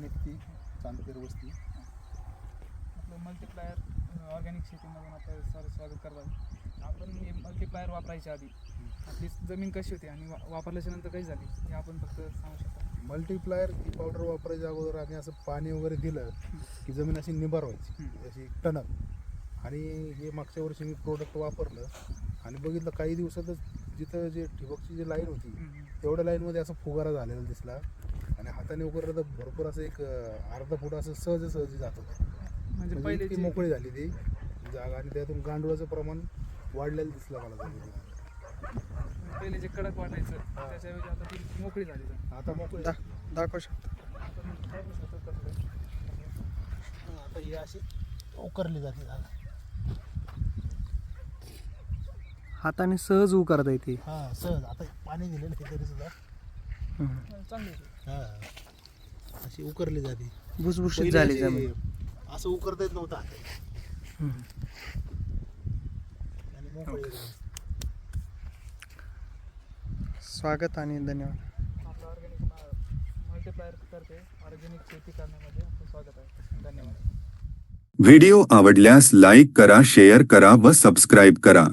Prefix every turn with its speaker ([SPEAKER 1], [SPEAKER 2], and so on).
[SPEAKER 1] नेटकी चांदूर वस्ती. आपलं multiplier organic शेतीमधून आपलं सर स्वागत करतात. आपण हे मल्टीप्लायर वापरायच्या आधी आपली जमीन कशी होती आणि वा वापरल्याच्या नंतर कशी झाली हे आपण फक्त सांगू शकतो.
[SPEAKER 2] मल्टीप्लायर ही पावडर वापरायच्या अगोदर आम्ही असं पाणी वगैरे दिलं की जमीन अशी निभार व्हायची अशी टणक आणि हे मागच्या वर्षी मी प्रोडक्ट वापरलं आणि बघितलं काही दिवसातच जिथं जे ठिबकची जी लाईन होती तेवढ्या लाईनमध्ये असं फुगारा झालेला दिसला. आणि हाताने वगैरे तर भरपूर असं एक अर्धा फूट असं सहज सहज जात. होतं
[SPEAKER 1] म्हणजे
[SPEAKER 2] म्हणजे
[SPEAKER 1] पहिले
[SPEAKER 2] इतकी मोकळी झाली ती जागा आणि त्यातून गांडुळाचं प्रमाण वाढलेलं दिसलं मला.
[SPEAKER 1] पहिले जे कडक वाटायचं त्याच्याऐवजी आता ती मोकळी झाली जमीन.
[SPEAKER 2] आता मोकळी.
[SPEAKER 3] दा दाखवू शकतो.
[SPEAKER 1] आपण बघू शकतो कसं आहे.
[SPEAKER 2] आता ही अशी उकरली जाते जागा.
[SPEAKER 3] हाताने सहज ऊ करता येते.
[SPEAKER 2] हा सहज. आता पाणी दिलेलं आहे तरी सुद्धा.
[SPEAKER 1] चांगली.
[SPEAKER 2] हा अशी उकरली जाते
[SPEAKER 3] भुसभुशीत
[SPEAKER 2] पहिले
[SPEAKER 3] झाली
[SPEAKER 2] अशी
[SPEAKER 3] जमीन
[SPEAKER 2] असं उकरता येत नव्हतं हाताने.
[SPEAKER 3] हम्म.
[SPEAKER 2] आणि मोकळी एकदम.
[SPEAKER 3] स्वागत आणि धन्यवाद
[SPEAKER 1] आपलं ऑर्गॅनिक मल्टीप्लायर करते ऑर्गॅनिक शेती करण्यामध्ये आपलं स्वागत आहे धन्यवाद
[SPEAKER 4] व्हिडिओ आवडल्यास लाईक करा शेअर करा व सबस्क्राईब करा